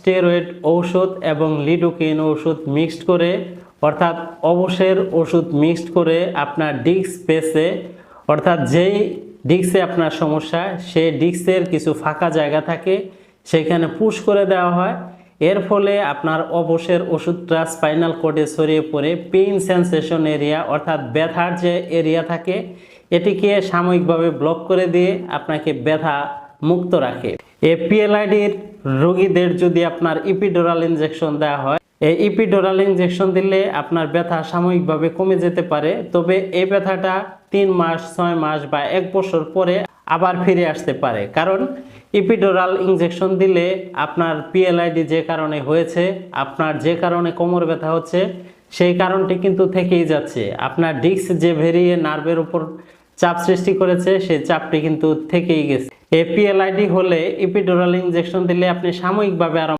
Steroid ঔষধ এবং lidocaine ওষুধ মিক্সড করে, অর্থাৎ অবসের ওষুধ মিক্সড করে আপনার ডিস্ক স্পেসে, অর্থাৎ যেই ডিস্কে আপনার সমস্যা, সেই ডিস্কের কিছু ফাঁকা জায়গা থাকে, সেখানে পুশ করে দেওয়া হয়। এর ফলে আপনার অবসের ওষুধটা স্পাইনাল কোডে ছড়িয়ে পড়ে, পেইন সেন্সেশন এরিয়া, অর্থাৎ ব্যথার যে এরিয়া থাকে, এটিকে সাময়িকভাবে ব্লক করে দিয়ে আপনাকে ব্যথা মুক্ত রাখে। এই পিএলআইডির রোগীদের যদি আপনার ইপিডোরাল ইনজেকশন দেওয়া হয়, এই ইপিডোরাল ইনজেকশন দিলে আপনার ব্যথা সাময়িকভাবে কমে যেতে পারে। তবে এই ব্যথাটা তিন মাস, ছয় মাস বা এক বছর পরে আবার ফিরে আসতে পারে। কারণ ইপিডোরাল ইনজেকশন দিলে আপনার পিএলআইডি যে কারণে হয়েছে, আপনার যে কারণে কোমর ব্যথা হচ্ছে, সেই কারণটি কিন্তু থেকেই যাচ্ছে। আপনার ডিস্ক যে ভেরিয়ে নার্ভের উপর চাপ সৃষ্টি করেছে, সেই চাপটি কিন্তু থেকেই গেছে। এপিএলআইডি হলে ইপিডোরাল ইনজেকশন দিলে আপনি সাময়িকভাবে আরাম